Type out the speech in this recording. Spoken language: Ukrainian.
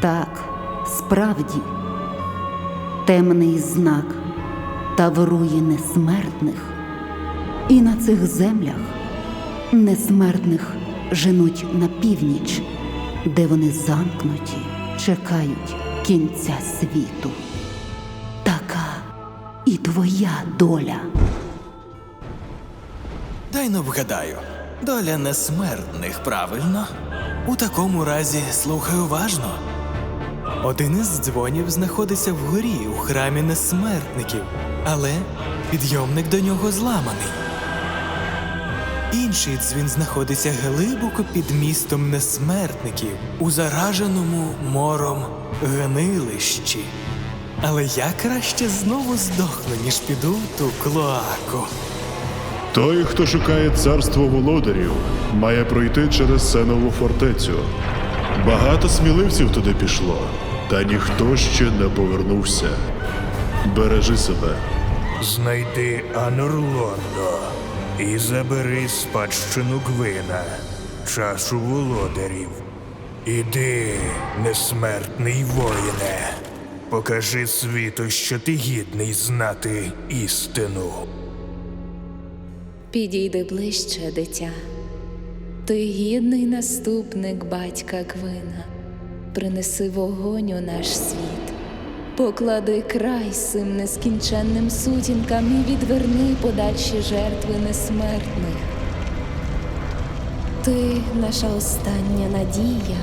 Так, справді, темний знак таврує несмертних, і на цих землях несмертних женуть на північ, де вони замкнуті, чекають кінця світу. Така і твоя доля. Дай но вгадаю. Доля несмертних, правильно? У такому разі слухай уважно. Один із дзвонів знаходиться вгорі у храмі несмертників, але підйомник до нього зламаний. Інший дзвін знаходиться глибоко під містом несмертників у зараженому мором гнилищі. Але я краще знову здохну, ніж піду в ту клоаку. Той, хто шукає царство володарів, має пройти через Сенову фортецю. Багато сміливців туди пішло, та ніхто ще не повернувся. Бережи себе. Знайди Анурлондо і забери спадщину Гвина, чашу володарів. Іди, несмертний воїне, покажи світу, що ти гідний знати істину. Підійди ближче, дитя. Ти гідний наступник батька Квина. Принеси вогонь у наш світ. Поклади край сим нескінченним сутінкам і відверни подальші жертви несмертних. Ти наша остання надія,